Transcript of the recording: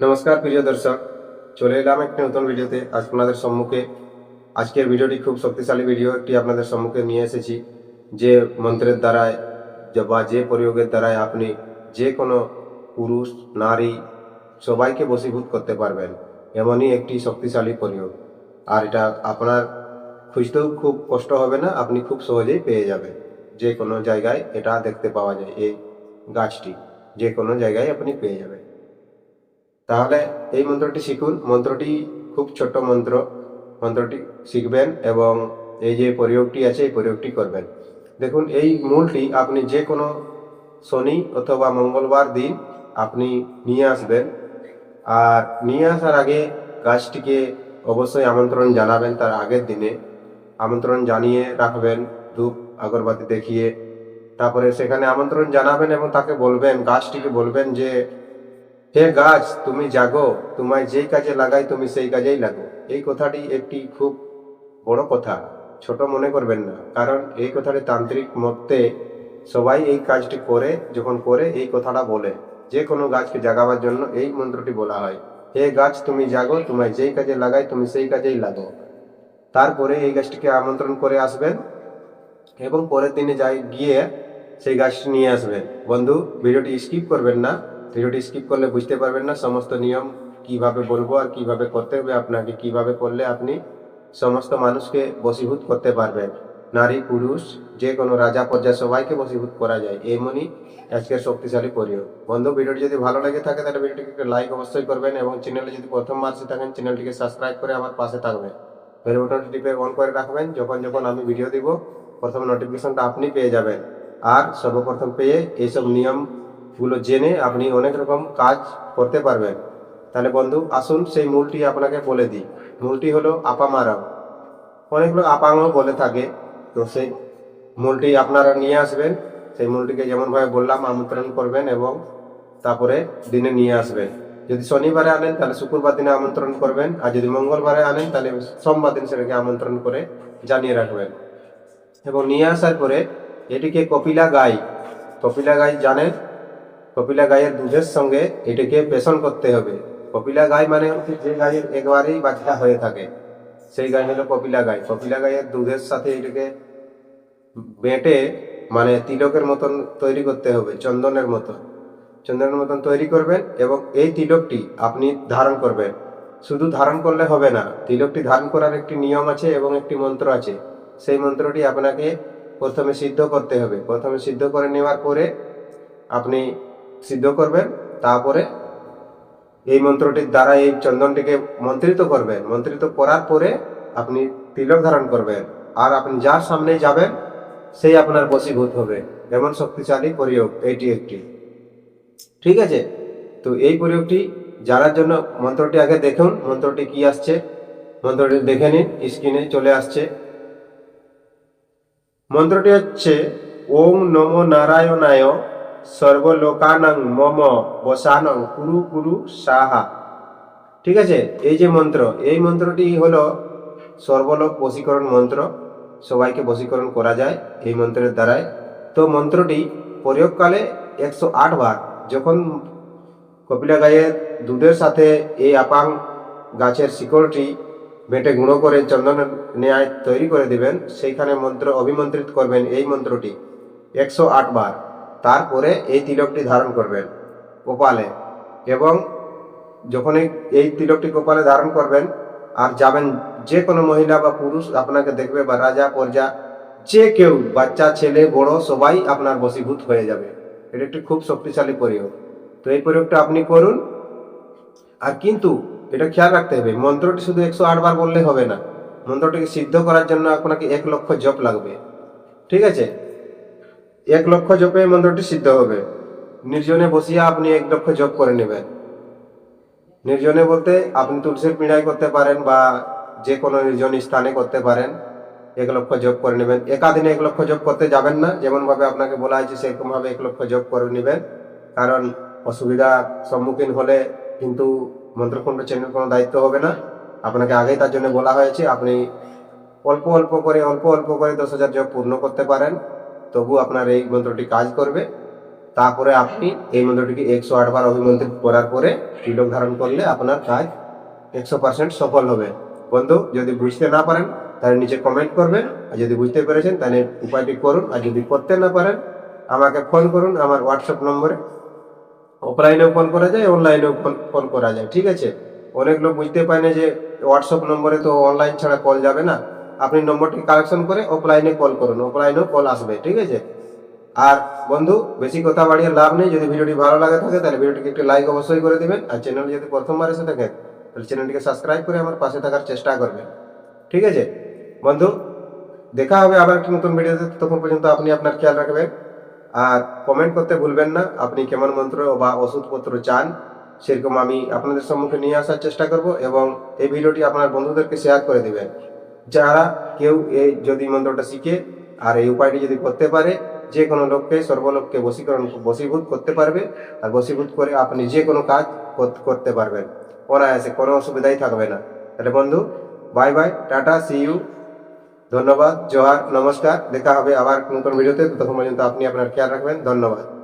নমস্কার প্রিয় দর্শক, চলে এলাম একটি নতুন ভিডিওতে। আজ আপনাদের সম্মুখে। আজকের ভিডিওটি খুব শক্তিশালী ভিডিও, একটি আপনাদের সম্মুখে নিয়ে এসেছি। যে মন্ত্রের দ্বারায় বা যে প্রয়োগের দ্বারায় আপনি যে কোনো পুরুষ, নারী সবাইকে বশীভূত করতে পারবেন, এমনই একটি শক্তিশালী প্রয়োগ। আর এটা আপনার খুঁজতেও খুব কষ্ট হবে না, আপনি খুব সহজেই পেয়ে যাবেন। যে কোনো জায়গায় এটা দেখতে পাওয়া যায়, এই গাছটি। যে কোনো জায়গায় আপনি পেয়ে যাবেন। তাহলে এই মন্ত্রটি শিখুন। মন্ত্রটি খুব ছোট মন্ত্র। মন্ত্রটি শিখবেন এবং এই যে প্রয়োগটি আছে, এই প্রয়োগটি করবেন। দেখুন, এই মূলটি আপনি যে কোনো শনি অথবা মঙ্গলবার দিন আপনি নিয়ে আসবেন। আর নিয়ে আসার আগে গাছটিকে অবশ্যই আমন্ত্রণ জানাবেন তার আগের দিনে। আমন্ত্রণ জানিয়ে রাখবেন, ধূপ, আগরবাতি দেখিয়ে। তারপরে সেখানে আমন্ত্রণ জানাবেন এবং তাকে বলবেন গাছটিকে বলবেন যে হে গাছ, তুমি জাগো, তোমায় যেই কাজে লাগাই তুমি সেই কাজেই লাগো। এই কথাটি একটি খুব বড় কথা, ছোট মনে করবেন না, কারণ এই কথাটি তান্ত্রিক মতে সবাই এই কাজটি করে, যখন করে এই কথাটা বলে। যে কোনো গাছকে জাগাবার জন্য এই মন্ত্রটি বলা হয়। হে গাছ, তুমি জাগো, তোমায় যেই কাজে লাগাই তুমি সেই কাজেই লাগো। তারপরে এই গাছটিকে আমন্ত্রণ করে আসবেন এবং পরের দিনে যাই গিয়ে সেই গাছটি নিয়ে আসবেন। বন্ধু, ভিডিওটি স্কিপ করবেন না। ভিডিওটি স্কিপ করলে বুঝতে পারবেন না, সমস্ত নিয়ম কীভাবে বলব আর কীভাবে করতে হবে, আপনাকে কীভাবে করলে আপনি সমস্ত মানুষকে বশীভূত করতে পারবেন। নারী, পুরুষ যে কোনো রাজা, প্রজা, সবাইকে বশীভূত করা যায়। এমনই আজকের শক্তিশালী প্রয়োগ বন্ধু, ভিডিওটি যদি ভালো লেগে থাকে, তাহলে ভিডিওটিকে লাইক অবশ্যই করবেন এবং চ্যানেলে যদি প্রথম এসে থাকেন চ্যানেলটিকে সাবস্ক্রাইব করে আমার পাশে থাকবেন। বেল বাটনটি টিপে অন করে রাখবেন। যখন যখন আমি ভিডিও দিব, প্রথম নোটিফিকেশনটা আপনি পেয়ে যাবেন। আর সর্বপ্রথম পেয়ে এইসব নিয়মগুলো জেনে আপনি অনেক রকম কাজ করতে পারবেন। তাহলে বন্ধু, আসুন সেই মূলটি আপনাকে বলে দিই। মূলটি হলো আপামারাও অনেক লোক আপাংও বলে থাকে। তো সেই মূলটি আপনারা নিয়ে আসবেন। সেই মূলটিকে যেমনভাবে বললাম, আমন্ত্রণ করবেন এবং তারপরে দিনে নিয়ে আসবেন। যদি শনিবারে আনেন, তাহলে শুক্রবার দিনে আমন্ত্রণ করবেন। আর যদি মঙ্গলবারে আনেন, তাহলে সোমবার দিন সেটাকে আমন্ত্রণ করে জানিয়ে রাখবেন। এবং নিয়ে আসার পরে এটিকে কপিলা গাই কপিলা গাই জানেন? কপিলা গাইয়ের দুধের সঙ্গে এটিকে পেষণ করতে হবে। কপিলা গাই মানে হচ্ছে যে গাইয়ের একবারেই বাচ্চা হয়ে থাকে। সেই গাই হলো কপিলা গাই। কপিলা গাইয়ের দুধের সাথে এটাকে বেটে মানে তিলকের মতন তৈরি করতে হবে, চন্দনের মতন। চন্দনের মতন তৈরি করবেন এবং এই তিলকটি আপনি ধারণ করবেন। শুধু ধারণ করলে হবে না, তিলকটি ধারণ করার একটি নিয়ম আছে এবং একটি মন্ত্র আছে। সেই মন্ত্রটি আপনাকে প্রথমে সিদ্ধ করতে হবে। প্রথমে সিদ্ধ করে নেওয়ার পরে আপনি সিদ্ধ করবেন, তারপরে এই মন্ত্রটির দ্বারা এই চন্দনটিকে মন্ত্রিত করবেন। মন্ত্রিত করার পরে আপনি তিলক ধারণ করবেন। আর আপনি যার সামনে যাবেন, সেই আপনার বশীভূত হবে। এমন শক্তিশালী প্রয়োগ, এইটি একটি। ঠিক আছে? তো এই প্রয়োগটি জানার জন্য মন্ত্রটি আগে দেখুন, মন্ত্রটি কি আসছে? মন্ত্রটি দেখে নিন, স্ক্রিনে চলে আসছে। মন্ত্রটি হচ্ছে ওম নম নারায়ণায় সর্বলোকানং মম বসানং কুরু কুরু সাহা। ঠিক আছে? এই যে মন্ত্র, এই মন্ত্রটি হলো সর্বলোক বশীকরণ মন্ত্র। সবাইকে বশীকরণ করা যায় এই মন্ত্রের দ্বারাই তো মন্ত্রটি প্রয়োগকালে একশো আট বার, যখন কপিলা গায়ের দুধের সাথে এই আপাং গাছের শিকড়টি বেটে গুঁড়ো করে চন্দনের ন্যায় তৈরি করে দিবেন, সেইখানে মন্ত্র অভিমন্ত্রিত করবেন এই মন্ত্রটি, একশো আট বার। তারপরে এই তিলকটি ধারণ করবেন কপালে এবং যখন এই- তিলকটি কপালে ধারণ করবেন আর যাবেন যে কোনো মহিলা বা পুরুষ আপনাকে দেখবে বা রাজা, প্রজা, যে কেউ, বাচ্চা, ছেলে, বড়, সবাই আপনার বশীভূত হয়ে যাবে। এটা একটি খুব শক্তিশালী প্রয়োগ। তো এই প্রয়োগটা আপনি করুন। আর কিন্তু এটা খেয়াল রাখতে হবে, মন্ত্রটি শুধু একশো আট বার বললে হবে না। মন্ত্রটিকে সিদ্ধ করার জন্য আপনাকে এক লক্ষ জপ লাগবে। ঠিক আছে? এক লক্ষ জপে মন্ত্রটি সিদ্ধ হবে। নির্জনে বসিয়া আপনি এক লক্ষ জপ করে নেবেন। নির্জনে বলতে আপনি তুলসীর পিঁড়াই করতে পারেন বা যে কোনো নির্জন স্থানে করতে পারেন। এক লক্ষ জপ করে নেবেন। একাদিনে এক লক্ষ জপ করতে যাবেন না। যেমনভাবে আপনাকে বলা হয়েছে, সেরকমভাবে এক লক্ষ জপ করে নেবেন। কারণ অসুবিধার সম্মুখীন হলে কিন্তু মন্ত্রকুণ্ড চ্যানেল কোনো দায়িত্ব হবে না। আপনাকে আগেই তার জন্য বলা হয়েছে, আপনি অল্প অল্প করে, অল্প অল্প করে দশ হাজার জপ পূর্ণ করতে পারেন। তবু আপনার এই মন্ত্রটি কাজ করবে। তারপরে আপনি এই মন্ত্রটিকে একশো আটবার অভিমন্ত্রিত করার পরে তিলক ধারণ করলে আপনার কাজ একশো পার্সেন্ট সফল হবে। বন্ধু, যদি বুঝতে না পারেন, তাহলে নিচে কমেন্ট করবেন। আর যদি বুঝতে পেরেছেন, তাহলে উপায়টি করুন। আর যদি করতে না পারেন, আমাকে ফোন করুন। আমার হোয়াটসঅ্যাপ নম্বরে অফলাইনেও ফোন করা যায় অনলাইনেও ফোন ফোন করা যায়। ঠিক আছে? অনেক লোক বুঝতে পারে না যে হোয়াটসঅ্যাপ নম্বরে তো অনলাইন ছাড়া কল যাবে না। আপনি নম্বরটি কালেকশন করে অফলাইনে কল করুন অফলাইনেও কল আসবে, ঠিক আছে? আর বন্ধু, বেশি কথা বাড়িয়ে লাভ নেই, যদি ভিডিওটি ভালো লাগে থাকে, তাহলে ভিডিওটিকে একটি লাইক অবশ্যই করে দিবেন, আর চ্যানেল যদি প্রথমবার এসে থাকেন, তাহলে চ্যানেলটিকে সাবস্ক্রাইব করে আমার পাশে থাকার চেষ্টা করবেন, ঠিক আছে? বন্ধু, দেখা হবে আবার একটি নতুন ভিডিওতে তখন পর্যন্ত আপনি আপনার খেয়াল রাখবেন, আর কমেন্ট করতে ভুলবেন না, আপনি কেমন মন্ত্র বা ওষুধপত্র চান, সেরকম আমি আপনাদের সম্মুখে নিয়ে আসার চেষ্টা করব, এবং এই ভিডিওটি আপনার বন্ধুদেরকে শেয়ার করে দিবেন। যারা কেউ এই যদি মন্ত্রটা শিখে, আর এই উপায়টি যদি করতে পারে, যে কোনো লোককে, সর্বলোককে বশীকরণ, বশীভূত করতে পারবে, আর বশীভূত করে আপনি যে কোনো কাজ কর- করতে পারবেন। অনায়াসে, কোনো অসুবিধাই থাকবে না। তাহলে বন্ধু bye bye tata see you ধন্যবাদ, জোহার, নমস্কার। দেখা হবে আবার নতুন ভিডিওতে। ততক্ষণ পর্যন্ত আপনি আপনার খেয়াল রাখবেন। ধন্যবাদ।